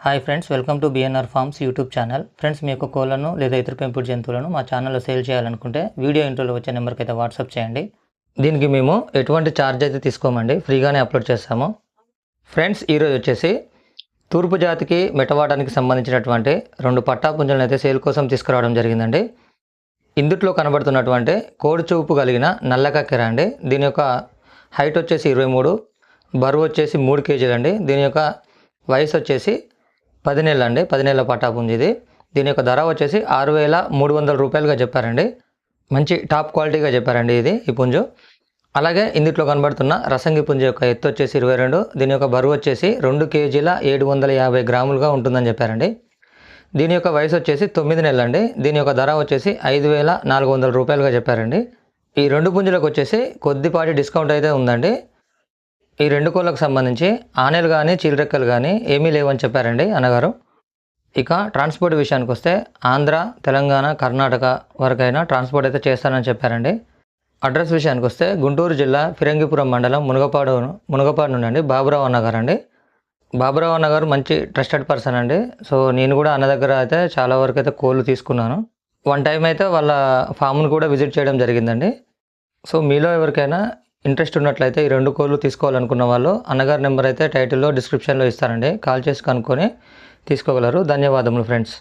Hi friends welcome to BNR farms YouTube channel friends మీ యొక్క కోళ్ళను లేదా ఇతర పెంపుడు జంతువులను మా ఛానల్లో సేల్ చేయాలనుకుంటే వీడియో ఇంట్రోలో వచ్చే నెంబర్కి అయితే వాట్సాప్ చేయండి. దీనికి మేము ఎటువంటి ఛార్జ్ అయితే తీసుకోమండి ఫ్రీగానే అప్లోడ్ చేస్తాము. ఫ్రెండ్స్ ఈరోజు వచ్చేసి తూర్పు జాతికి మెటవాడానికి సంబంధించినటువంటి రెండు పట్టా పుంజలను అయితే సేల్ కోసం తీసుకురావడం జరిగిందండి. ఇందుట్లో కనబడుతున్నటువంటి కోడి చూపు కలిగిన నల్ల కక్కెర అండి. దీని యొక్క హైట్ వచ్చేసి ఇరవై మూడు బరువు వచ్చేసి మూడు కేజీలు అండి దీని యొక్క వయసు వచ్చేసి పది నెలలు అండి పది నెలల పట్టా పుంజు ఇది దీని యొక్క ధర వచ్చేసి ఆరు వేల మూడు వందల రూపాయలుగా చెప్పారండి. మంచి టాప్ క్వాలిటీగా చెప్పారండి ఇది ఈ పుంజు. అలాగే ఇందుట్లో కనబడుతున్న రసంగి పుంజు యొక్క ఎత్తు వచ్చేసి ఇరవై రెండు దీని యొక్క బరువు వచ్చేసి రెండు కేజీల ఏడు వందల యాభై గ్రాములుగా ఉంటుందని చెప్పారండి. దీని యొక్క వయసు వచ్చేసి తొమ్మిది నెలలు అండి దీని యొక్క ధర వచ్చేసి ఐదు వేల నాలుగు వందల రూపాయలుగా చెప్పారండి. ఈ రెండు పుంజులకు వచ్చేసి కొద్దిపాటి డిస్కౌంట్ అయితే ఉందండి. ఈ రెండు కోళ్ళకు సంబంధించి ఆనెలు కానీ చీలరెక్కలు కానీ ఏమీ లేవని చెప్పారండి అన్నగారు. ఇక ట్రాన్స్పోర్ట్ విషయానికి వస్తే ఆంధ్ర తెలంగాణ కర్ణాటక వరకైనా ట్రాన్స్పోర్ట్ అయితే చేస్తానని చెప్పారండి. అడ్రస్ విషయానికి వస్తే గుంటూరు జిల్లా ఫిరంగిపురం మండలం మునగపాడు మునగపాడు నుండి అండి బాబురావు అన్నగారు అండి. బాబురావు అన్నగారు మంచి ట్రస్టెడ్ పర్సన్ అండి. సో నేను కూడా అన్న దగ్గర అయితే చాలా వరకు అయితే కోళ్ళు తీసుకున్నాను. వన్ టైం అయితే వాళ్ళ ఫామ్ను కూడా విజిట్ చేయడం జరిగిందండి. సో మీలో ఎవరికైనా ఇంట్రెస్ట్ ఉన్నట్లయితే ఈ రెండు కోళ్ళు తీసుకోవాలనుకున్న వాళ్ళు అన్నగారి నెంబర్ అయితే టైటిల్లో డిస్క్రిప్షన్లో ఇస్తారండి కాల్ చేసి కనుక్కొని తీసుకోగలరు. ధన్యవాదములు ఫ్రెండ్స్.